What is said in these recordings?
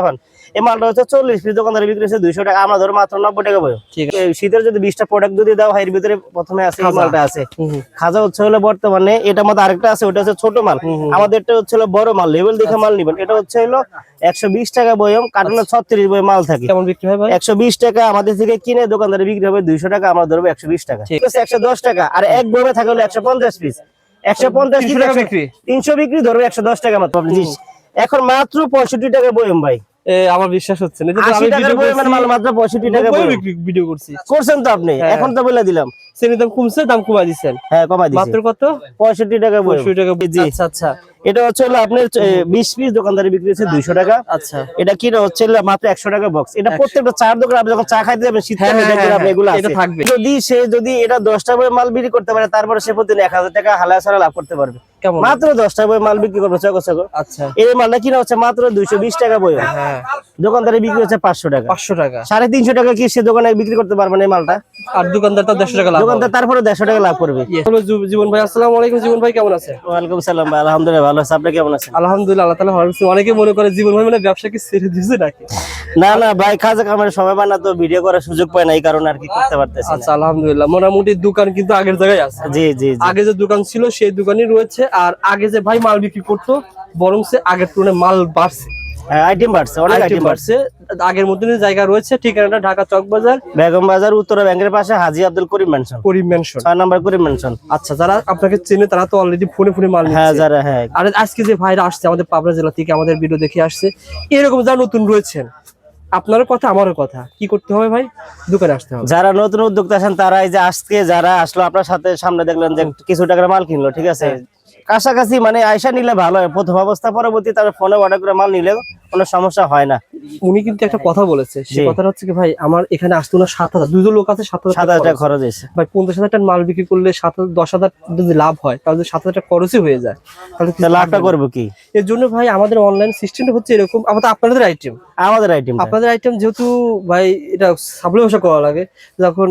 এখন এই মালটা হচ্ছে চল্লিশ পিস দোকানদারে বিক্রি হচ্ছে দুইশো টাকা। আমরা ধরো মাত্র নব্বই টাকা বই ঠিক আছে। এই শীতের যদি বিশটা প্রোডাক্ট যদি দাও এর ভিতরে প্রথমে আছে মালটা আছে। হুম হুম। খাজা হচ্ছে হলো বর্তমানে এটার মধ্যে আরেকটা আছে ওটা হচ্ছে ছোট মাল। আমাদেরটা হচ্ছে হলো বড় মাল লেভেল দেখে মাল নিবেন। এটা হচ্ছে হলো একশো বিশ টাকা বয়ম কার্টুনে ছত্রিশ বই মাল থাকে। কেমন বিক্রি ভাই? একশো বিশ টাকা আমাদের থেকে কিনে দোকানদারে বিক্রি হবে দুইশো টাকা আমরা ধরবো একশো বিশ টাকা। ঠিক। ঠিক আছে একশো দশ টাকা। আর এক বইমে থাকে হলো একশো পঞ্চাশ পিস। একশো পঞ্চাশ বিক্রি? তিনশো বিক্রি ধরবে একশো দশ টাকা মাত্র। জি। এখন মাত্র পঁয়ষট্টি টাকা বইম ভাই। আমার বিশ্বাস হচ্ছে না। মাত্র পঁয়ষট্টি টাকা ভিডিও করছি। করছেন তো আপনি? হ্যাঁ। এখন তো বলে দিলাম। শ্রেণির দাম কমছে দাম দিচ্ছেন। হ্যাঁ দিচ্ছি। মাত্র কত? পঁয়ষট্টি টাকা। পঁয়ষট্টি টাকা জি। আচ্ছা আচ্ছা। এটা হচ্ছে হলো আপনার বিশ পিস দোকানদারি বিক্রি হচ্ছে দুইশো টাকা। আচ্ছা। এটা হচ্ছে হলো মাত্র একশো টাকা বক্স এটা প্রত্যেকটা চার দোকান আপনি যখন চা খাইতে যাবেন শীতকালে হ্যাঁ, হ্যাঁ, হ্যাঁ, এগুলো থাকবে। যদি সে যদি এটা দশটা বই মাল বিক্রি করতে পারে তারপরে সে প্রতিদিন এক হাজার টাকা হালায় ছাড়া লাভ করতে পারবে। মাত্র দশটা বই মাল বিক্রি করবে চকো চকো আচ্ছা। এই মালটা কিনা হচ্ছে মাত্র দুইশো বিশ টাকা বই। দোকানদারি বিক্রি হচ্ছে পাঁচশো টাকা। পাঁচশো টাকা। সাড়ে তিনশো টাকা কি সে দোকানে বিক্রি করতে পারবে না এই মালটা? আর দোকানদার তো দেড়শো টাকা লাভ। দোকানদার তারপরে দেড়শো টাকা লাভ করবে। জীবন ভাই আসসালামু আলাইকুম জীবন ভাই কেমন আছে ওয়ালাইকুম সালাম ভাই আলহামদুলিল্লাহ ভালো আছে। আপনি কেমন আছেন? আলহামদুলিল্লাহ আল্লাহ তালা ভালো অনেকে মনে করে জীবন ভাই মানে ব্যবসা কি ছেড়ে দিয়েছে নাকি? না না ভাই খাজা কামের সময় পায় না তো ভিডিও করার সুযোগ পায় না এই কারণে আর কি করতে পারতেছি আচ্ছা আলহামদুলিল্লাহ মোটামুটি দোকান কিন্তু আগের জায়গায় আছে। জি জি জি। আগে যে দোকান ছিল সেই দোকানই রয়েছে। আর আগে যে ভাই মাল বিক্রি করতো বরং সে আগের তুলনায় মাল বাড়ছে। আইটেম বাড়ছে অনেক আইটেম আইটেম বাড়ছে বাড়ছে আগের মতনই জায়গা রয়েছে ঠিকানাটা ঢাকা চক বাজার। বেগম বাজার উত্তরা ব্যাংকের পাশে হাজি আব্দুল করিম মেনশন করিম ম্যানশন ছয় নাম্বার করিম মেনশন আচ্ছা যারা আপনাকে চেনে তারা তো অলরেডি ফোনে ফোনে মাল হ্যাঁ যারা হ্যাঁ। আর আজকে যে ভাইরা আসছে আমাদের পাবনা জেলা থেকে আমাদের ভিডিও দেখে আসছে এরকম যারা নতুন রয়েছেন আপনারও কথা আমারও কথা। কি করতে হবে ভাই? দোকানে আসতে হবে। যারা নতুন উদ্যোক্তা আছেন তারা এই যে আজকে যারা আসলো আপনার সাথে সামনে দেখলেন যে কিছু টাকার মাল কিনলো ঠিক আছে? কাছাকাছি মানে আয়সা নিলে ভালো হয়। প্রথম অবস্থা পরবর্তী তার ফোনে অর্ডার করে মাল নিলে কোনো সমস্যা হয় না। উনি কিন্তু একটা কথা বলেছে। সেই জি। কথাটা হচ্ছে কি ভাই আমার এখানে আসতো না সাত হাজার। দুজন লোক আছে সাত সাত হাজার হাজার টাকা টাকা খরচ হয়েছে। ভাই পঞ্চাশ হাজার টাকা মাল বিক্রি করলে সাত হাজার দশ হাজার যদি লাভ হয় তাহলে সাত হাজার টাকা খরচই হয়ে যায় তাহলে লাভটা করব কি? এর জন্য ভাই আমাদের অনলাইন সিস্টেমটা হচ্ছে এরকম। আমাদের আপনাদের আইটেম আমাদের আইটেম আপনাদের আইটেম যেহেতু ভাই এটা সাপ্লাই ব্যবসা করা লাগে। যখন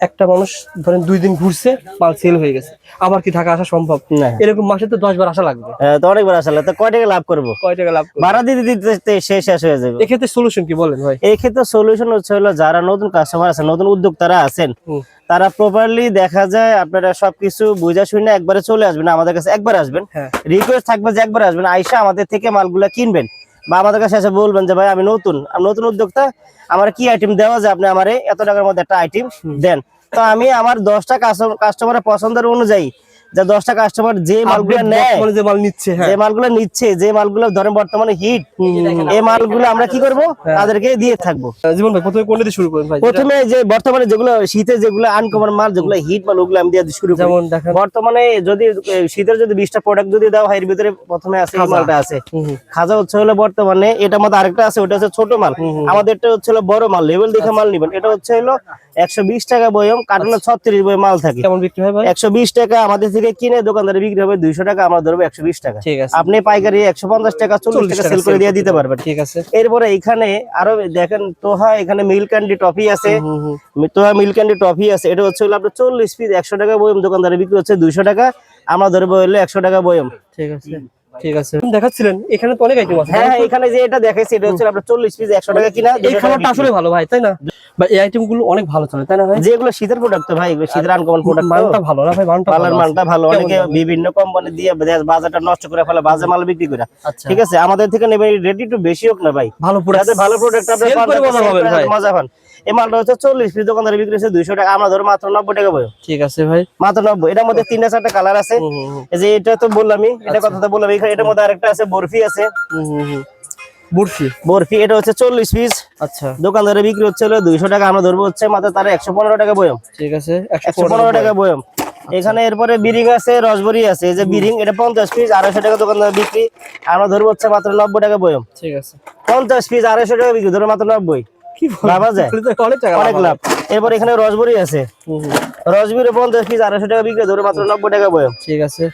একটা মানুষ ধরেন দুই দিন ঘুরছে মাল সেল হয়ে গেছে। আবার কি ঢাকা আসা সম্ভব? না। এরকম মাসে তো দশ বার আসা লাগবে। হ্যাঁ, তো অনেকবার আসলে তো কয় টাকা লাভ করব? কয় টাকা লাভ ভাড়া দিতে দিতে শেষ শেষ হয়ে যাবে। এক্ষেত্রে সলিউশন কি বলেন ভাই? এই ক্ষেত্রে সলিউশন হচ্ছে হলো যারা নতুন কাস্টমার আছে নতুন উদ্যোক্তারা আছেন তারা প্রপারলি দেখা যায় আপনারা সবকিছু বুঝা শুনে একবারে চলে আসবেন। আমাদের কাছে একবার আসবেন। হ্যাঁ। রিকোয়েস্ট থাকবে যে একবার আসবেন। আইসা আমাদের থেকে মালগুলা কিনবেন। বা আমাদের কাছে এসে বলবেন যে, ভাই, আমি নতুন আমি নতুন উদ্যোক্তা, আমার কি আইটেম দেওয়া যায়? আপনি আমার এত টাকার মধ্যে একটা আইটেম দেন। তো আমি আমার দশটা কাস্টমারের পছন্দের অনুযায়ী যে দশটা কাস্টমার যে মালগুলো নেয় যে মাল নিচ্ছে হ্যাঁ। যে মালগুলো নিচ্ছে যে মালগুলো ধরেন বর্তমানে হিট এই মালগুলো আমরা কি করব? হ্যাঁ। তাদেরকে দিয়ে থাকব। জীবন ভাই প্রথমে কোনটা দিয়ে শুরু করেন ভাই? প্রথমে যে বর্তমানে যেগুলো শীতে যেগুলো আনকমন মাল যেগুলো হিট মাল ওগুলো আমি দিয়ে শুরু করি। যেমন দেখেন। বর্তমানে যদি শীতের যদি প্রোডাক্ট যদি হয় এর ভিতরে প্রথমে আছে এই মালটা আছে। খাজা হচ্ছে হলো বর্তমানে মধ্যে আরেকটা আছে ওটা হচ্ছে ছোট মাল। আমাদেরটা হচ্ছে হলো বড় মাল লেভেল দেখে মাল নিবেন। এটা হচ্ছে হলো একশো বিশ টাকা বয়ম কার্টুনে ছত্রিশ বই মাল থাকে। কেমন বিক্রি হয় ভাই? একশো বিশ টাকা আমাদের থেকে কিনে দোকানদারে বিক্রি হবে দুইশো টাকা আমরা ধরবো একশো বিশ টাকা। ঠিক আছে। আপনি পাইকারি একশো পঞ্চাশ টাকা চল্লিশ টাকা সেল করে দিয়ে দিতে পারবেন। ঠিক আছে। এরপরে এখানে আরও দেখেন তোহা এখানে মিল্ক ক্যান্ডি টফি আছে। তোহা মিল্ক ক্যান্ডি টফি আছে। এটা হচ্ছে হলো আপনার চল্লিশ পিস একশো টাকা বয়ম দোকানদারে বিক্রি হচ্ছে দুইশো টাকা আমরা ধরবো হলো একশো টাকা বয়ম। ঠিক আছে। ঠিক আছে। দেখাচ্ছিলেন এখানে তো অনেক আইটেম আছে। হ্যাঁ এখানে যে এটা দেখাইছি এটা হচ্ছে আপনার চল্লিশ পিস একশো টাকা কিনা এই খাবারটা আসলে ভালো ভাই তাই না? বা এই অনেক ভালো চলে তাই না ভাই? যেগুলো শীতের প্রোডাক্ট তো ভাই এগুলো শীতের আনকমন প্রোডাক্ট মালটা ভালো না ভাই মালটা ভালো মালটা ভালো অনেকে বিভিন্ন কোম্পানি দিয়ে বাজারটা নষ্ট করে ফেলে বাজে মাল বিক্রি করে। আচ্ছা। ঠিক আছে আমাদের থেকে নেবেন রেডি একটু বেশি হোক না ভাই। ভালো প্রোডাক্ট ভালো প্রোডাক্ট আপনি ভাই। মজা পান। এই মালটা হচ্ছে চল্লিশ পিস দোকানদারে বিক্রি হচ্ছে দুইশো টাকা। আমরা ধরো মাত্র নব্বই টাকা বই ঠিক আছে ভাই। মাত্র নব্বই। এটার মধ্যে তিনটা চারটা কালার আছে। এই যে এটা তো বললামই এটা কথা তো বললাম এটার মধ্যে আরেকটা আছে বরফি আছে। বুরফি? বরফি এটা হচ্ছে চল্লিশ পিস। আচ্ছা। দোকানদারে বিক্রি হচ্ছে হলো দুইশো টাকা। আমরা ধরবো হচ্ছে মাত্র তার একশো পনেরো টাকা বয়ম ঠিক আছে একশো একশো পনেরো টাকা বয়ম এখানে এরপরে বিরিং আছে রসবরি আছে। যে বিরিং এটা পঞ্চাশ পিস আড়াইশো টাকা দোকানদার বিক্রি। আমরা ধরবো হচ্ছে মাত্র নব্বই টাকা বয়ম ঠিক আছে। পঞ্চাশ পিস আড়াইশো টাকা বিক্রি ধরো মাত্র নব্বই। কি অনেক টাকা লাভ। এরপর এখানে রসবরি আছে। হুম, হুম। রসবরি পঞ্চাশ পিস আড়াইশো টাকা বিক্রি ধরো মাত্র নব্বই টাকা বয়ম ঠিক আছে।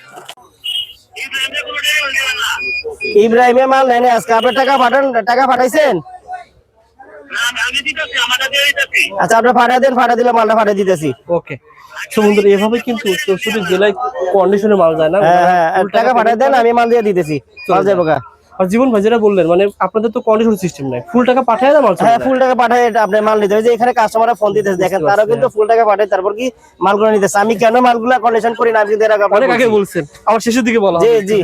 ইব্রাহিমে মাল নেন আজকে আপনার টাকা পাঠান টাকা পাঠাইছেন? আচ্ছা দেন দিলে মালটা পাঠিয়ে দিতেছি। ওকে। সমুদ্র এভাবে কিন্তু জেলায় কন্ডিশনে মাল যায় না। হ্যাঁ হ্যাঁ টাকা পাঠিয়ে দেন আমি মাল দিয়ে দিতেছি। মাল যাব। আর জীবন ভাই যেটা বললেন মানে আপনাদের তো কন্ডিশন সিস্টেম নাই। ফুল টাকা পাঠায় না মাল হ্যাঁ ফুল টাকা পাঠায় আপনি মাল নিতে যে এখানে কাস্টমাররা ফোন দিতেছে দেখেন তারাও কিন্তু ফুল টাকা পাঠায় তারপর কি মালগুলো নিতেছে? আমি কেন মালগুলা কন্ডিশন করি না? আমি কিন্তু এর আগে আগে বলছেন। আমার শেষের দিকে বলা জি, জি।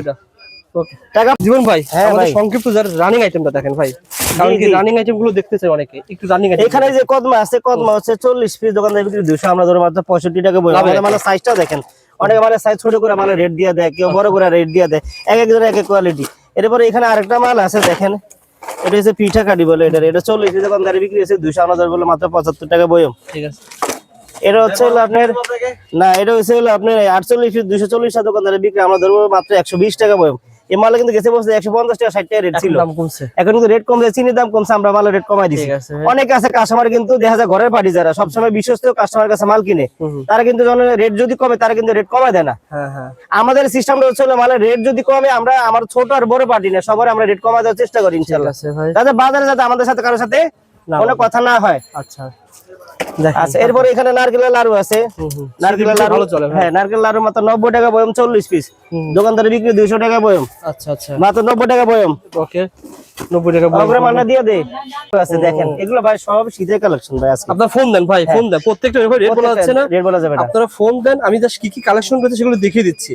টাকা জীবন ভাই হ্যাঁ, আমাদের সংক্ষিপ্ত যার রানিং আইটেমটা দেখেন ভাই। কারণ কি রানিং আইটেমগুলো দেখতে চাই অনেকে। একটু রানিং আইটেম এখানে যে কদমা আছে কদমা হচ্ছে চল্লিশ পিস দোকানদার বিক্রি দুশো আমরা ধরো মাত্র পঁয়ষট্টি টাকা বই আমাদের মানে সাইজটাও দেখেন। অনেকে মানে সাইজ ছোট করে মানে রেট দিয়ে দেয় কেউ বড় করে রেট দিয়ে দেয়। এক এক এক কোয়ালিটি এরপরে এখানে আরেকটা মাল আছে দেখেন। এটা হচ্ছে পিঠা কাটি বলে এটা এটা চল্লিশ টাকা দাম দাঁড়িয়ে বিক্রি হচ্ছে দুশো আমরা বলে মাত্র পঁচাত্তর টাকা বয়ম। ঠিক আছে। এটা হচ্ছে হলো আপনার না এটা হচ্ছে হলো আপনার আটচল্লিশ দুশো চল্লিশ টাকা দোকানদারের বিক্রি আমরা ধরবো মাত্র একশো বিশ টাকা বইম এই মালে কিন্তু গেছে বসে একশো পঞ্চাশ টাকা ষাট টাকা রেট ছিল। এখন কিন্তু রেট কমছে চিনির দাম কমছে আমরা মালের রেট কমাই দিচ্ছি। অনেক আছে কাস্টমার কিন্তু দেখা যায় ঘরের পার্টি যারা সবসময় বিশ্বস্ত কাস্টমার কাছে মাল কিনে। তারা কিন্তু রেট যদি কমে তারা কিন্তু রেট কমায় দেয় না। হ্যাঁ হ্যাঁ। আমাদের সিস্টেমটা হচ্ছে মালের রেট যদি কমে আমরা আমার ছোট আর বড় পার্টি না সবার আমরা রেট কমায় দেওয়ার চেষ্টা করি ইনশাল্লাহ। যাতে বাজারে যাতে আমাদের সাথে কারোর সাথে কোনো কথা না হয়। আচ্ছা। আচ্ছা এরপরে এখানে নারকেলের লাড়ু আছে। নারকেলের লাড়ু হ্যাঁ নারকেল লাড়ু মাত্র নব্বই টাকা বয়ম চল্লিশ পিস। দোকানদারে বিক্রি দুইশো টাকা বয়ম। আচ্ছা আচ্ছা। মাত্র নব্বই টাকা বয়ম। ওকে নব্বই টাকা বলুন। অগ্রে মান্না দিয়ে দে। আছে দেখেন এগুলো ভাই সব শীতের কালেকশন ভাই আপনার ফোন দেন ভাই ফোন দেন। প্রত্যেকটা রেট বলা যাচ্ছে না। রেট বলা যাবে না। আপনারা ফোন দেন আমি কি কি কালেকশন পেয়েছি সেগুলো দেখিয়ে দিচ্ছি।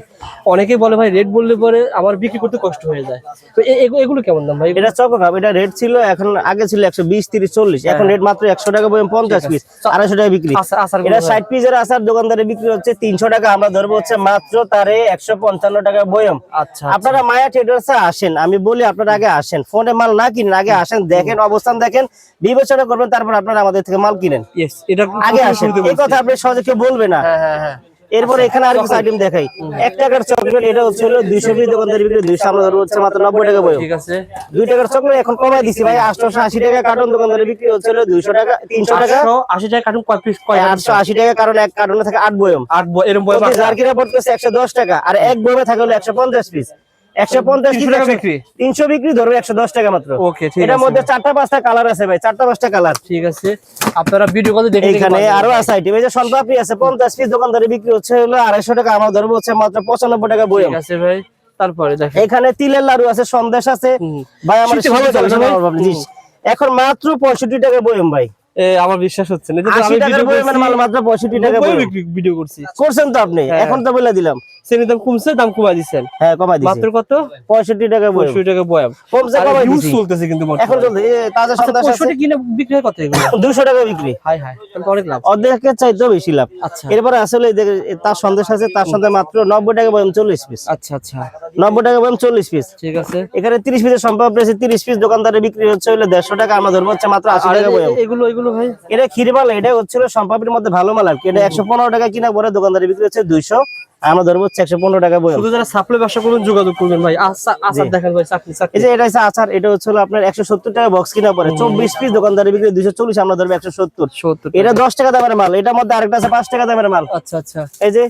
অনেকে বলে ভাই রেট বললে পরে আমার বিক্রি করতে কষ্ট হয়ে যায়। তো এগুলো কেমন দাম ভাই? এটা চকো এটা রেট ছিল এখন আগে ছিল একশো বিশ তিরিশ চল্লিশ। এখন রেট মাত্র একশো টাকা বয়ম পঞ্চাশ পিস আড়াইশো টাকা বিক্রি। এটা ষাট পিসের আসার দোকানদারে বিক্রি হচ্ছে তিনশো টাকা। আমরা ধরবো হচ্ছে মাত্র তারে একশো পঞ্চান্ন টাকা বয়ম। আচ্ছা আপনারা মায়া ট্রেডার্সে আসেন। আমি বলি আপনারা আগে আসেন। ফোনে মাল না কিনেন আগে আসেন দেখেন অবস্থান দেখেন বিবেচনা করবেন তারপর আপনারা আমাদের থেকে মাল কিনেন। আগে আসেন। এই কথা আপনি সহজে কেউ বলবে না। হ্যাঁ হ্যাঁ হ্যাঁ। এরপরে এখানে আর কিছু আইটেম দেখাই। এক টাকার চকলেট এটা হচ্ছে হলো দুইশো পিস দোকানদারি বিক্রি দুইশো আমরা ধরবো হচ্ছে মাত্র নব্বই টাকা বই ঠিক আছে। দুই টাকার চকলেট এখন কমাই দিছি ভাই আটশো আশি টাকা কার্টন দোকানদারি বিক্রি হচ্ছে হলো দুইশো টাকা তিনশো টাকা। আশি টাকা কার্টুন কয় পিস কয় আটশো আশি টাকা কারণ এক কার্টনে থাকে আট বয়ম। আট বয়ম এরকম বয়ম যার জার্কিরা পড়তেছে একশো দশ টাকা আর এক বয়মে থাকে হলো একশো পঞ্চাশ পিস একশো পঞ্চাশ 300 টাকা বিক্রি? তিনশো বিক্রি ধরবে একশো দশ টাকা মাত্র। এটার মধ্যে চারটা পাঁচটা কালার আছে ভাই চারটা পাঁচটা কালার। ঠিক আছে। আপনারা ভিডিও কলে দেখে দেখে এখানে আরও আছে আইটেম এই যে সনপাপড়ি আছে পঞ্চাশ পিস দোকানদারি বিক্রি হচ্ছে হলো আড়াইশো টাকা আমার ধরবো হচ্ছে মাত্র পঁচানব্বই টাকা বইম আছে ভাই তারপরে এখানে তিলের লাড়ু আছে সন্দেশ আছে। ভাই আমার ভালো। এখন মাত্র পঁয়ষট্টি টাকা বইম ভাই। আমার বিশ্বাস হচ্ছে না। মাল মাত্র পঁয়ষট্টি টাকা ভিডিও করছি। করছেন তো আপনি? হ্যাঁ। এখন তো বলে দিলাম। শ্রেণির দাম কমছে দাম কমাই দিচ্ছেন। হ্যাঁ কমাই মাত্র কত? পঁয়ষট্টি টাকা বইম। পঁয়ষট্টি টাকা বয়াম কমছে কমাই দিচ্ছি চলতেছে কিন্তু এখন চলছে তাজা আচ্ছা, সন্দেশ আছে। পঁয়ষট্টি কিনে বিক্রি কত এগুলো? দুশো টাকা বিক্রি। হাই হাই তাহলে অনেক লাভ। অর্ধেকের চাইতেও বেশি লাভ। আচ্ছা। এরপরে আসলে তার সন্দেশ আছে তার সাথে মাত্র নব্বই টাকা বয়ম চল্লিশ পিস আচ্ছা আচ্ছা। নব্বই টাকা বয়ম চল্লিশ পিস ঠিক আছে। এখানে তিরিশ পিসের সম্ভব রয়েছে। তিরিশ পিস দোকানদারে বিক্রি হচ্ছে হলে দেড়শো টাকা আমরা ধরবো হচ্ছে মাত্র আশি আর টাকা বয়ম এগুলো এগুলো ভাই। এটা ক্ষীরমাল এটা হচ্ছিল সম্পাপির মধ্যে ভালো মাল আর কি। এটা একশো পনেরো টাকা কিনা পরে দোকানদারে বিক্রি হচ্ছে দুইশো। আমরা ধরবো হচ্ছে একশো পনেরো টাকা বই শুধু যারা সাপ্লাই ব্যবসা করবেন যোগাযোগ করবেন ভাই। আচার দেখেন ভাই চাকরি এই যে এটা হচ্ছে আচার এটা হচ্ছে আপনার একশো সত্তর টাকা বক্স কিনা পরে চব্বিশ পিস দোকানদারের বিক্রি দুইশো চল্লিশ আমরা ধরবো একশো সত্তর। সত্তর এটা দশ টাকা দামের মাল এটার মধ্যে আরেকটা আছে পাঁচ টাকা দামের মাল। আচ্ছা আচ্ছা। এই যে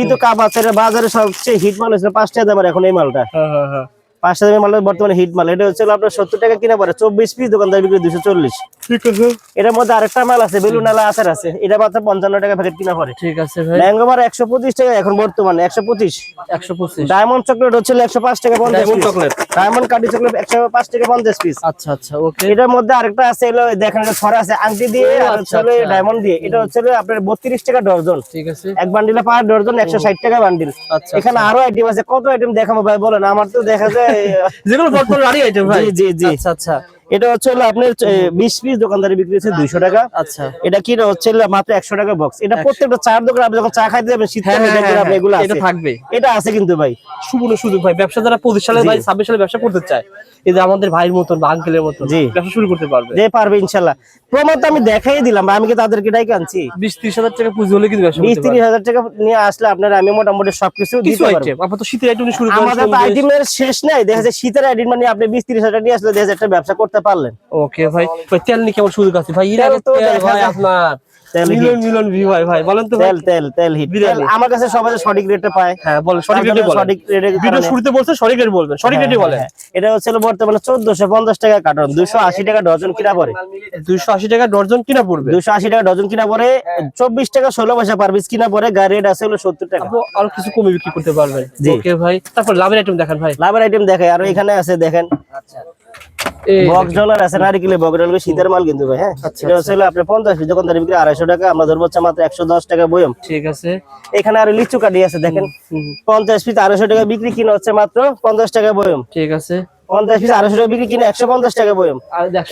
ঋতু কাপ আছে এটা বাজারে সবচেয়ে হিট মাল হচ্ছে পাঁচ টাকা দামের এখন এই মালটা। হ্যাঁ হ্যাঁ। পাঁচ টাকা দামের মাল বর্তমানে হিট মাল। এটা হচ্ছে আপনার সত্তর টাকা কিনা পরে চব্বিশ পিস দোকানদার বিক্রি দুশো চল্লিশ। ঠিক আছে। এটার মধ্যে আরেকটা মাল আছে বেলুনালা আচার আছে এটা মাত্র পঞ্চান্ন টাকা প্যাকেট কিনা পরে ঠিক আছে ভাই। ম্যাঙ্গো মার একশো পঁচিশ টাকা এখন বর্তমানে একশো পঁচিশ। একশো পঁচিশ। ডায়মন্ড চকলেট হচ্ছে একশো পাঁচ টাকা পঞ্চাশ chocolate। ডায়মন্ড কাটি চকলেট একশো পাঁচ টাকা পঞ্চাশ পিস আচ্ছা আচ্ছা ওকে। এটার মধ্যে আরেকটা আছে এলো দেখেন এটা ছড়া আছে আংটি দিয়ে আর আচ্ছা, হচ্ছে আচ্ছা। ডায়মন্ড দিয়ে। এটা হচ্ছে আপনার বত্রিশ টাকা ডর্জন। ঠিক আছে। এক বান্ডিলে পার ডর্জন একশো ষাট টাকা বান্ডিল আচ্ছা এখানে আরও আইটেম আছে কত আইটেম দেখাবো ভাই বলেন। আমার তো দেখা যায় যেগুলো বর্তমানে রানি আইটেম ভাই। জি, জি। আচ্ছা আচ্ছা। এটা হচ্ছে হলো আপনার বিশ পিস দোকানদারি বিক্রি হচ্ছে দুইশো টাকা। আচ্ছা। এটা কি হচ্ছে মাত্র একশো টাকা বক্স এটা প্রত্যেকটা চার দোকান আপনি যখন চা খাইতে যাবেন হ্যাঁ শীতকালে হ্যাঁ, হ্যাঁ, আপনি এগুলো এটা থাকবে। এটা আছে কিন্তু ভাই। সুবর্ণ সুযোগ ভাই। ব্যবসা যারা পঁচিশ সালে ভাই ছাব্বিশ সালে ব্যবসা করতে চায় এই যে আমাদের ভাইয়ের মতন বা আঙ্কেলের মতন। ব্যবসা শুরু করতে পারবে। যে পারবে ইনশাল্লাহ। প্রমাণ তো আমি দেখাই দিলাম আমি কি তাদেরকে ডাইকে আনছি? বিশ ত্রিশ হাজার টাকা পুজো হলে কিন্তু বিশ ত্রিশ হাজার টাকা নিয়ে আসলে আপনার আমি মোটামুটি সবকিছু দিতে পারব। আইটেম শীতের আইটেম শুরু আমাদের তো আইটেমের শেষ নাই দেখা যায় শীতের আইটেম মানে আপনি বিশ ত্রিশ হাজার নিয়ে আসলে দেখা যায় একটা ব্যবসা করতে পারলেন। ওকে ভাই তেল নিয়ে কেমন শুরু আছে? ভাই এর আগে তো তেল ভাই আপনার মিলন মিলন ভি ভাই ভাই বলেন তো তেল তেল তেল হিট। আমার কাছে সবাই সঠিক রেটে পায় হ্যাঁ বলেন সঠিক রেটে সঠিক রেটে ভিডিও শুরুতে বলছেন সঠিক রেট বলবেন সঠিক রেটে বলেন। হ্যাঁ, এটা হচ্ছে বর্তমানে চোদ্দশো পঞ্চাশ টাকা কার্টন দুশো আশি টাকা ডজন কিনা দুইশো আশি টাকা ডর্জন কিনা পড়বে। দুশো আশি টাকা ডজন কিনা পরে চব্বিশ টাকা ষোলো পয়সা পার পিস কিনা পরে গাড়ি রেট আছে হলো সত্তর টাকা। আপু আরও কিছু কমে বিক্রি করতে পারবেন। ওকে ভাই। তারপর লাভের আইটেম দেখেন ভাই। লাভের আইটেম দেখে আর এখানে আছে দেখেন। এই বক্স ডলার আছে নারিকেলে বক্স ডলার শীতের মাল কিন্তু ভাই হ্যাঁ? আচ্ছা, এটা হচ্ছে আপনি পঞ্চাশ পিস দোকানদারি বিক্রি আড়াইশো টাকা আমরা ধরবো হচ্ছে মাত্র একশো দশ টাকা বয়ম। ঠিক আছে। এখানে আরও লিচু কাটি আছে দেখেন। পঞ্চাশ পিস আড়াইশো টাকা বিক্রি কিনা হচ্ছে মাত্র পঞ্চাশ টাকা বয়ম। ঠিক আছে। পঞ্চাশ পিস আড়াইশো টাকা বিক্রি কিনা একশো পঞ্চাশ টাকা বয়ম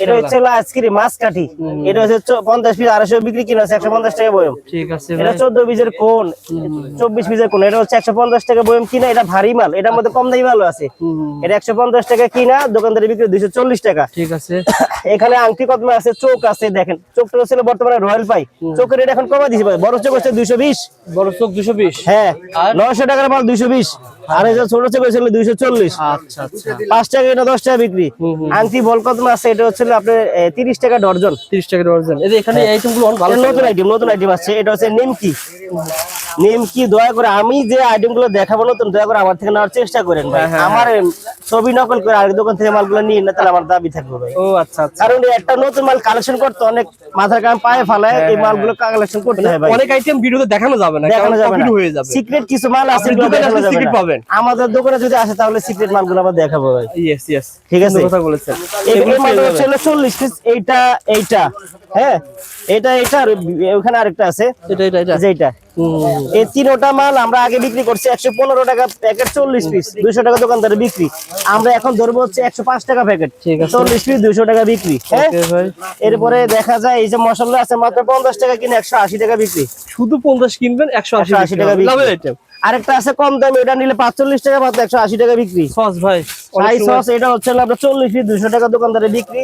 এটা হচ্ছে হলো মাছ কাঠি এটা হচ্ছে পঞ্চাশ পিস আড়াইশো বিক্রি কিনা হচ্ছে একশো পঞ্চাশ টাকা বয়ম ঠিক আছে এটা চোদ্দ পিসের কোন? চব্বিশ পিসের কোন? এটা হচ্ছে একশো পঞ্চাশ টাকা বয়ম কিনা এটা ভারী মাল। এটার মধ্যে কম দামি মালও আছে। এটা একশো পঞ্চাশ টাকা কিনা দোকানদারি বিক্রি দুইশো চল্লিশ টাকা। ঠিক আছে। এখানে আংটি কদমা আছে চোখ আছে দেখেন। চোখটা ছিল বর্তমানে রয়্যাল পাই। চোখের রেট এখন কমা ভাই। বড় চোখ হচ্ছে দুইশো বিশ। বড় চোখ দুশো বিশ? হ্যাঁ। নয়শো টাকার মাল দুইশো বিশ। আর ছোট চোখ হয়েছিল দুইশো চল্লিশ। আচ্ছা আচ্ছা। পাঁচ টাকা এটা দশ টাকা বিক্রি। হুম, হুম। আংটি বল কদমা আছে এটা হচ্ছে আপনার তিরিশ টাকা ডর্জন। তিরিশ টাকা ডর্জন। এখানে এই আইটেমগুলো অনেক ভালো নতুন আইটেম নতুন আইটেম আছে এটা হচ্ছে নিমকি নিমকি দয়া করে আমি যে আইটেমগুলো দেখাবো নতুন দয়া করে আমার থেকে নেওয়ার চেষ্টা করেন ভাই। হ্যাঁ, আমার ছবি নকল করে আরেক দোকান থেকে মালগুলো নিয়ে না তাহলে আমার দাবি থাকবে ভাই। ও আচ্ছা আচ্ছা। কারণ একটা নতুন মাল কালেকশন করতে অনেক মাথার কাম পায়ে ফালায় এই মালগুলো কালেকশন করতে হয় ভাই। অনেক আইটেম ভিডিওতে দেখানো যাবে না দেখানো যাবে না। হয়ে যাবে। সিক্রেট কিছু মাল আছে দোকানে না। পাবেন। আমাদের দোকানে যদি আসে তাহলে সিক্রেট মালগুলো আমরা দেখাবো ভাই। ইয়েস ইয়েস ঠিক আছে। কথা বলেছেন। এই এগুলো এই মালটা পেয়ে হচ্ছে যাবেন। হলো চল্লিশ পিস এইটা এইটা হ্যাঁ? এটা এটা ওখানে আরেকটা আছে। এটা এটা এটা। যেটা এই তিনোটা মাল আমরা আগে বিক্রি করছি টাকা প্যাকেট চল্লিশ পিস দুইশো টাকা দোকানদারে বিক্রি। আমরা এখন ধরবো হচ্ছে একশো পাঁচ টাকা প্যাকেট ঠিক আছে। চল্লিশ পিস দুইশো টাকা বিক্রি হ্যাঁ? এরপরে দেখা যায় এই যে মশলা আছে মাত্র পঞ্চাশ টাকা কিনে একশো আশি টাকা বিক্রি। শুধু পঞ্চাশ কিনবেন একশো আশি 180 টাকা বিক্রি। আরেকটা আছে কম দামে এটা নিলে পাঁচচল্লিশ টাকা মাত্র একশো আশি টাকা বিক্রি। সস ভাই। অনেক সস এটা হচ্ছে আপনার চল্লিশ পিস দুশো টাকা দোকানদারে বিক্রি।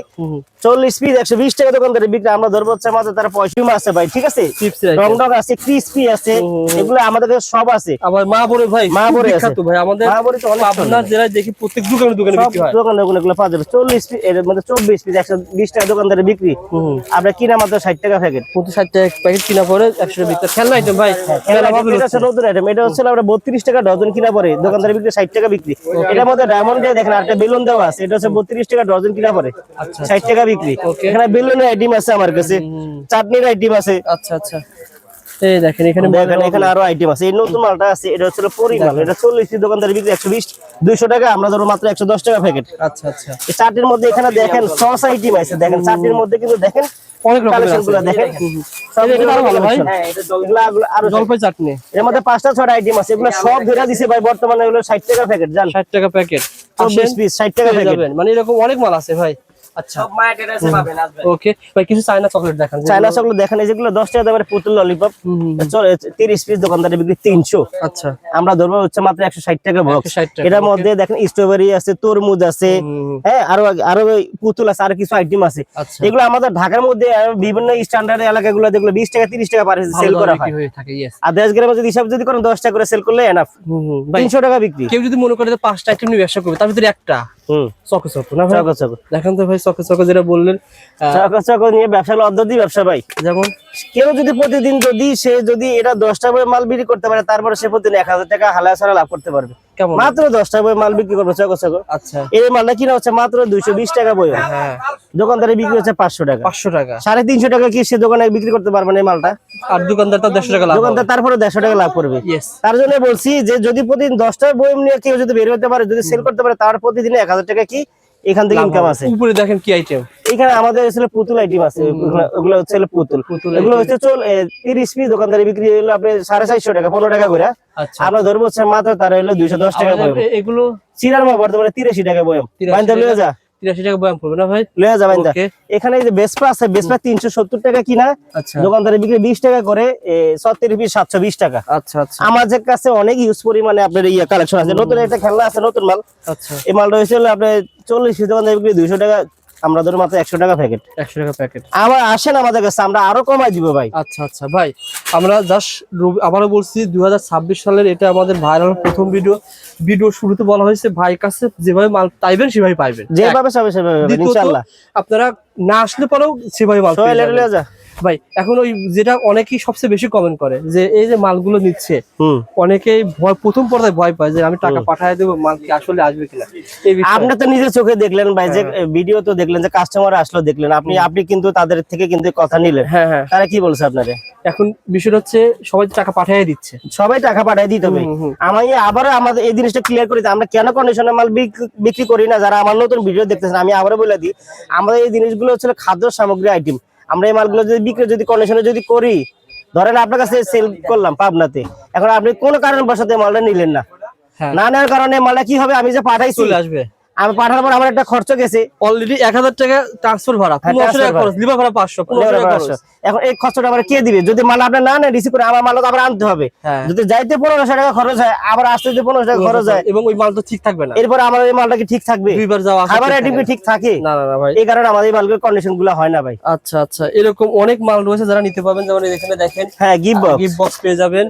চল্লিশ পিস একশো বিশ টাকা দোকানদারে বিক্রি। আমরা ধরবো হচ্ছে আমাদের তারা পয়সা আছে ভাই ঠিক আছে? চিপস এর রং item। ডং আছে ক্রিসপি আছে এগুলো আমাদের কাছে সব আছে। আবার মা বড় ভাই মা খুব বিখ্যাত ভাই। আমাদের মা বড়ে তো অনেক পাবনা জেলায় দেখি প্রত্যেক দোকানে দোকানে বিক্রি হয়। দোকানে ওগুলো এগুলো পাওয়া যাবে। চল্লিশ পিস এর মধ্যে চব্বিশ পিস একশো বিশ টাকা দোকানদারে বিক্রি। হুম আপনার কিনা মাত্র ষাট টাকা প্যাকেট ষাট টাকা প্যাকেট কিনা পরে একশো বিক্রি। খেলনা আইটেম ভাই এটা হচ্ছে নতুন আইটেম এটা হচ্ছে আমরা বত্রিশ টাকা ডজন কিনা পরে দোকানদারে বিক্রি ষাট টাকা বিক্রি। এটার মধ্যে ডায়মন্ড দেখেন বেলুন দেওয়া আছে এটা হচ্ছে বত্রিশ টাকা ডজন কিনা পরে ষাট টাকা বিক্রি। এখানে বেলুনের আইটেম আছে আমার কাছে চাটনির আইটেম আছে। আচ্ছা আচ্ছা। এই দেখেন এখানে এখানে আরও আইটেম আছে। এই নতুন মালটা আছে এটা হচ্ছে পরিমাণ। এটা চল্লিশ দোকানদারে বিক্রি একশো বিশ দুইশো টাকা আমরা ধরো মাত্র একশো দশ টাকা প্যাকেট আচ্ছা আচ্ছা। চাটের মধ্যে এখানে দেখেন সস আইটেম আছে দেখেন চাটের মধ্যে কিন্তু দেখেন অনেক জলপাই চাটনি। এর মধ্যে পাঁচটা ছটা আইটেম আছে এগুলো সব ধরে দিছে ভাই বর্তমানে এগুলো ষাট টাকা প্যাকেট জান। ষাট টাকা প্যাকেট চব্বিশ পিস ষাট টাকা যাবেন। মানে এরকম অনেক মাল আছে ভাই। আচ্ছা। ওকে। ভাই কিছু চায়না চকলেট দেখান চায়না চকলেট দেখেন এই যেগুলো দশ টাকা দামের পুতুল ললিপপ হুম, হুম, চলে তিরিশ পিস দোকানদারে বিক্রি তিনশো। আচ্ছা। আমরা ধরবো হচ্ছে মাত্র একশো ষাট টাকা বক্স এটার মধ্যে দেখেন স্ট্রবেরি আছে তরমুজ আছে হ্যাঁ আরও আরও পুতুল আছে আরও কিছু আইটেম আছে। আচ্ছা। এগুলো আমাদের ঢাকার মধ্যে বিভিন্ন স্ট্যান্ডার্ড এলাকাগুলো যেগুলো বিশ টাকা তিরিশ টাকা পারে সেল করা হয়। আর দেশ গ্রামে যদি হিসাব যদি করেন দশ টাকা করে সেল করলে এনাফ তিনশো টাকা বিক্রি। কেউ যদি মনে করে যে পাঁচটা আইটেম নিয়ে ব্যবসা করবে তার ভিতরে একটা। হুম। চকে চকে না চকো চকো দেখেন তো ভাই চকে চকে যেটা বললেন চকো চকো নিয়ে ব্যবসা হলো অর্ধদি ব্যবসা ভাই। যেমন? কেউ যদি প্রতিদিন যদি সে যদি এটা দশটা বই মাল বিক্রি করতে পারে তারপরে সে প্রতিদিন এক হাজার টাকা হালা ছাড়া লাভ করতে পারবে। মাত্র দশটা বই মাল বিক্রি করবে চকো চকো। আচ্ছা। এই মালটা কিনা হচ্ছে মাত্র দুইশো বিশ টাকা বই হ্যাঁ। দোকানদারে বিক্রি হচ্ছে পাঁচশো টাকা। পাঁচশো টাকা। সাড়ে তিনশো টাকা কি সে দোকানে বিক্রি করতে পারবে না এই মালটা? আর দোকানদার তো দেড়শো টাকা লাভ দোকানদার তারপরে দেড়শো টাকা লাভ করবে। তার জন্য বলছি যে যদি প্রতিদিন দশটা বই নিয়ে কেউ যদি বের হতে পারে যদি সেল করতে পারে তার প্রতিদিন এক হাজার টাকা কি এখান থেকে ইনকাম আছে। উপরে দেখেন কি আইটেম এখানে আমাদের আসলে পুতুল আইটেম আছে। ওগুলো- হচ্ছে পুতুল। এগুলো হচ্ছে চল তিরিশ পিস দোকানদারি বিক্রি হলো আপনি সাড়ে চারশো টাকা পনেরো টাকা করে। আচ্ছা। আমরা ধরবো হচ্ছে মাত্র তার হলো দুইশো দশ টাকা এগুলো চিরার মা বর্তমানে তিরাশি টাকা বয়ম। 83 যা। তিরাশি টাকা বয়াম পড়বে না ভাই? লয়ে যাবেন এখানে যে বেসপা আছে বেসপা তিনশো সত্তর টাকা কিনা দোকানদারে বিক্রি বিশ টাকা করে সত্তর পিস সাতশো বিশ টাকা। আচ্ছা আচ্ছা। আমাদের কাছে অনেক ইউজ পরিমাণে আপনার ইয়ে কালেকশন আছে। নতুন একটা খেলনা আছে নতুন মাল। আচ্ছা। এই মালটা হয়েছে আপনার চল্লিশ পিস বিক্রি দুইশো টাকা। আমরা ধরো মাত্র একশো টাকা প্যাকেট একশো টাকা প্যাকেট আবার আসেন আমাদের কাছে আমরা আরও কমাই দিব ভাই। আচ্ছা আচ্ছা ভাই আমরা জাস্ট আবারও বলছি দু হাজার ছাব্বিশ সালের এটা আমাদের ভাইরাল প্রথম ভিডিও ভিডিও শুরুতে বলা হয়েছে ভাই কাছে যেভাবে মাল পাইবেন সেভাবে পাইবেন। যেভাবে সেভাবে আপনারা না আসলে পরেও সেভাবে মাল ভাই এখন ওই যেটা অনেকেই সবচেয়ে বেশি কমেন্ট করে যে এই যে মালগুলো নিচ্ছে অনেকেই ভয় প্রথম পর্যায়ে ভয় পায় যে আমি টাকা পাঠায় দেবো মাল কি আসলে আসবে কিনা? আপনি তো নিজের চোখে দেখলেন ভাই যে ভিডিও তো দেখলেন যে কাস্টমার আসলো দেখলেন। আপনি আপনি কিন্তু তাদের থেকে কিন্তু কথা নিলেন। হ্যাঁ হ্যাঁ। তারা কি বলছে আপনারে এখন বিষয়টা হচ্ছে সবাই টাকা পাঠিয়ে দিচ্ছে। সবাই টাকা পাঠিয়ে দিতে হবে। আমি আবারও আমাদের এই জিনিসটা ক্লিয়ার করি আমরা কেন কন্ডিশনের মাল বিক- বিক্রি করি না? যারা আমার নতুন ভিডিও দেখতেছেন আমি আবারও বলে দিই আমাদের এই জিনিসগুলো হচ্ছে খাদ্য সামগ্রী আইটেম আমরা এই মালগুলো যদি বিক্রি যদি কন্ডিশনে যদি করি ধরেন আপনার কাছে সেল করলাম পাবনাতে এখন আপনি কোনো কারণ বসাতে মালটা নিলেন না। হ্যাঁ। না নেওয়ার কারণে মালটা কি হবে? আমি যে পাঠাই চলে আসবে। আমি পাঠানোর পর আমার একটা খরচ গেছে। অলরেডি এক হাজার টাকা ট্রান্সফার ভাড়া হ্যাঁ, লিভার ভাড়া। পাঁচশো এখন এই খরচটা আবার কে দিবে? যদি মাল আপনার না নেন রিসিভ করে আমার মাল আবার আনতে হবে। হ্যাঁ। যদি যাইতে পনেরোশো টাকা খরচ হয় আবার আসতে যদি পনেরোশো টাকা খরচ হয় এবং ওই মাল তো ঠিক থাকবে না। এরপর আমার এই মালটা কি ঠিক থাকবে? দুইবার যাওয়া খাবার ঠিক আইটেম ঠিক থাকে? না না ভাই। এই কারণে আমাদের মালগুলোর কন্ডিশনগুলো হয় না ভাই। আচ্ছা আচ্ছা। এরকম অনেক মাল রয়েছে যারা নিতে পারবেন। যেমন এখানে দেখেন হ্যাঁ গিভ বক্স গিফট বক্স পেয়ে যাবেন।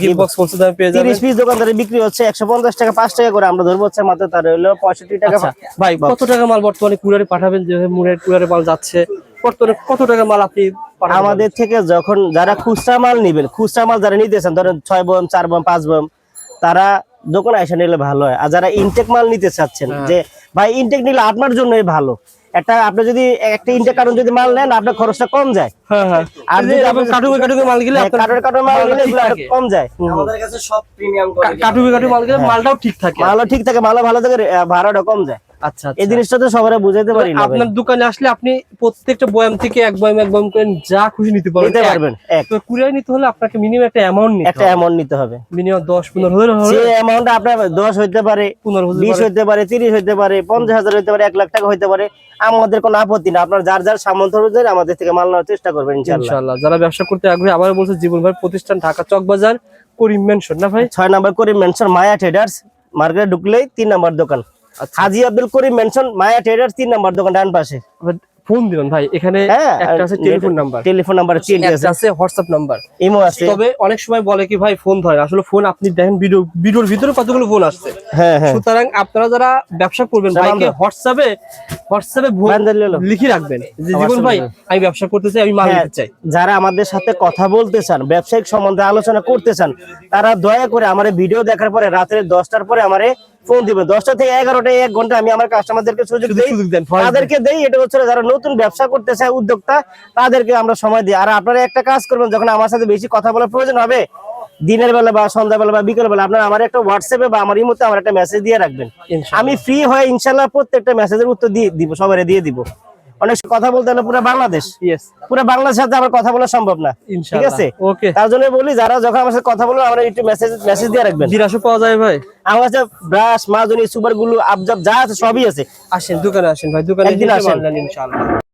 গিফট বক্স দামে পেয়ে যাবেন? তিরিশ পিস দোকানদারে বিক্রি হচ্ছে একশো পঞ্চাশ টাকা পাঁচ টাকা করে। আমরা ধরবো হচ্ছে মাত্র তার হলো পঁয়ষট্টি টাকা আচ্ছা ভাই কত টাকা মাল বর্তমানে কুরিয়ারে পাঠাবেন? যে মুরের কুরিয়ারে মাল যাচ্ছে। বর্তমানে কত টাকা মাল আপনি আমাদের থেকে যখন যারা খুচরা মাল নিবেন খুচরা মাল যারা নিতেছেন ধরেন ছয় বোম চার বোম পাঁচ বোম তারা দোকানে এসে নিলে ভালো হয়। আর যারা ইনটেক মাল নিতে চাচ্ছেন হ্যাঁ। যে ভাই ইনটেক নিলে আপনার জন্যই ভালো। একটা আপনি যদি একটা ইনটেক কারণ যদি মাল নেন আপনার খরচটা কম যায়। হ্যাঁ হ্যাঁ। আর যদি আপনি- কাটুকে কাটুকে মাল গেলে আপনার কাটুকে কার্টন মাল থাকে। কম যায়। আমাদের কাছে সব প্রিমিয়াম কাটুকে কাটুবে কাটুবে মাল গেলে মালটাও ঠিক থাকে। মালও ঠিক থাকে মালও ভালো থাকে ভাড়াটা কম যায়। আচ্ছা এই জিনিসটা তো সবাই বুঝাইতে পারি না আপনার দোকানে আসলে আপনি প্রত্যেকটা বয়াম থেকে এক বয়াম এক বয়াম করে যা খুশি নিতে পারবেন। নিতে পারবেন তো কুরিয়ার নিতে হলে আপনাকে মিনিমাম একটা অ্যামাউন্ট নিতে একটা অ্যামাউন্ট নিতে হবে। মিনিমাম হলে যে অ্যামাউন্ট আপনার দশ হইতে পারে হইতে পারে তিরিশ হইতে পারে পঞ্চাশ হাজার হইতে পারে লাখ টাকা হইতে পারে আমাদের কোনো আপত্তি না। আপনার যার যার সামর্থ্য অনুযায়ী আমাদের থেকে মাল নেওয়ার চেষ্টা করবেন ইনশাআল্লাহ। যারা ব্যবসা করতে আগ্রহী আবার বলছে জীবন ভাই প্রতিষ্ঠান ঢাকা চক বাজার করিম মেনশন না ভাই? ছয় number Karim mansion Maya traders মার্কেটে ঢুকলেই তিন নাম্বার দোকান। আচ্ছা হাজি আব্দুল করিম মেনশন মায়া ট্রেডার্স তিন নাম্বার দোকান ডান পাশে। ফোন দিবেন ভাই এখানে হ্যাঁ একটা আছে telephone number telephone number change আছে। আছে হোয়াটসঅ্যাপ নাম্বার ইমো আছে। তবে অনেক সময় বলে কি ভাই ফোন ধরে আসলে ফোন আপনি দেখেন ভিডিও ভিডিওর ভিতরে কতগুলো ফোন আসছে। হ্যাঁ হ্যাঁ। সুতরাং আপনারা যারা ব্যবসা করবেন ভাইকে হোয়াটসঅ্যাপে হোয়াটসঅ্যাপে। লিখে রাখবেন। যে জীবন ভাই আমি ব্যবসা করতে চাই আমি মাল হ্যাঁ, নিতে চাই। যারা আমাদের সাথে কথা বলতে চান ব্যবসায়িক সম্বন্ধে আলোচনা করতে চান তারা দয়া করে আমার ভিডিও দেখার পরে রাত্রে দশটার পরে আমারে ফোন দিবেন। দশটা থেকে এগারোটা এক ঘণ্টা আমি আমার কাস্টমারদেরকে সুযোগ দিই। তাদেরকে দেই এটা হচ্ছে যারা নতুন ব্যবসা করতে চায় উদ্যোক্তা তাদেরকে আমরা সময় দিই। আর আপনারা একটা কাজ করবেন যখন আমার সাথে বেশি কথা বলার প্রয়োজন হবে দিনের বেলা বা সন্ধ্যাবেলা বা বিকেল বেলা আপনারা আমার একটা হোয়াটসঅ্যাপে বা আমার ইমোতে আমার একটা মেসেজ দিয়ে রাখবেন। আমি ফ্রি হয়ে ইনশাল্লাহ প্রত্যেকটা মেসেজের উত্তর দিয়ে দিব সবাই দিয়ে দিব। অনেক কথা বলতে হলে পুরো বাংলাদেশ। পুরো বাংলাদেশের সাথে আমার কথা বলা সম্ভব না। ঠিক আছে? ওকে তার জন্য বলি যারা যখন আমার সাথে কথা বলব আমরা একটু মেসেজ মেসেজ দিয়ে রাখবেন। বিরাশো পাওয়া যায় ভাই। আমার কাছে ব্রাশ মাজনি সুপারগুলো আবজাব যা আছে সবই আছে। আসেন দোকানে আসেন ভাই দোকানে একদিন আসেন। ইনশাআল্লাহ